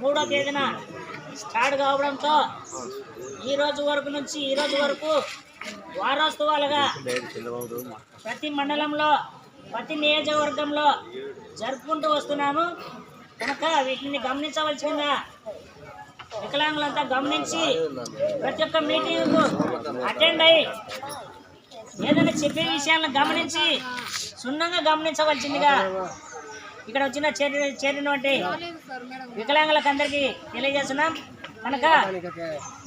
మూడో తేదీన స్టార్ట్ కావడంతో ఈ రోజు వరకు నుంచి ఈ రోజు వరకు వారోత్సవాలుగా ప్రతి మండలంలో ప్రతి నియోజకవర్గంలో జరుపుకుంటూ వస్తున్నాము. కనుక వీటిని గమనించవలసిందిగా వికలాంగులంతా గమనించి ప్రతి ఒక్క మీటింగ్కు అటెండ్ అయ్యి ఏదైనా చెప్పే విషయాలను గమనించి సున్నంగా గమనించవలసిందిగా ఇక్కడ వచ్చిన చేరి చేరినటువంటి వికలాంగులకు అందరికీ తెలియజేస్తున్నాం. కనుక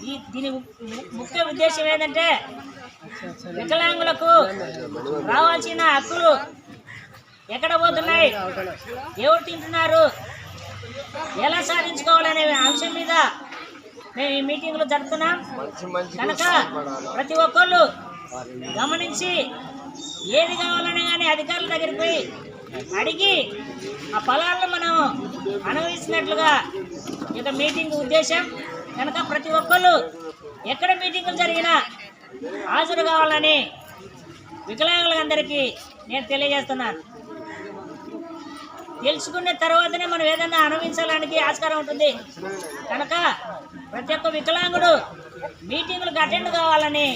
ఈ దీని ముఖ్య ఉద్దేశం ఏంటంటే వికలాంగులకు రావాల్సిన హక్కులు ఎక్కడ పోతున్నాయి? ఎవరు తింటున్నారు? ఎలా సాధించుకోవాలనే అంశం మీద మేము ఈ మీటింగ్లు జరుపుతున్నాం. కనుక ప్రతి ఒక్కళ్ళు గమనించి ఏది కావాలనే కానీ అధికారుల దగ్గరికి పోయి అడిగి ఆ ఫలాలను మనం అనుభవిస్తున్నట్లుగా ఈ మీటింగ్ ఉద్దేశం. కనుక ప్రతి ఒక్కళ్ళు ఎక్కడ మీటింగులు జరిగినా హాజరు కావాలని వికలాంగులందరికీ నేను తెలియజేస్తున్నాను. తెలుసుకున్న తర్వాతనే మనం ఏదైనా అనుభవించడానికి ఆస్కారం ఉంటుంది. కనుక ప్రతి ఒక్క వికలాంగుడు మీటింగులకు అటెండ్ కావాలని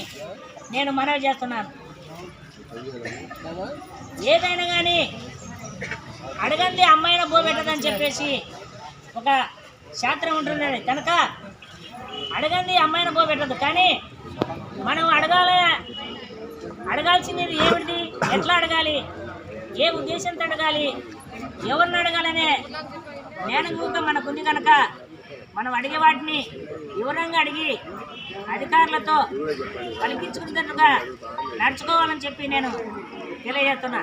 నేను మనవి చేస్తున్నాను. ఏదైనా కానీ అడగండి అమ్మాయిన పోబెట్టదని చెప్పేసి ఒక శాస్త్రం ఉంటున్నది కనుక అడగండి అమ్మాయిన పోబెట్టదు కానీ మనం అడగాల అడగాల్సింది ఏమిటి ఎట్లా అడగాలి? ఏ ఉద్దేశంతో అడగాలి? ఎవరిని అడగాలనే జ్ఞానం మనకుంది కనుక మనం అడిగే వాటిని వివరంగా అడిగి అధికారులతో పలికించుకున్నట్టుగా నడుచుకోవాలని చెప్పి నేను తెలియజేస్తున్నా.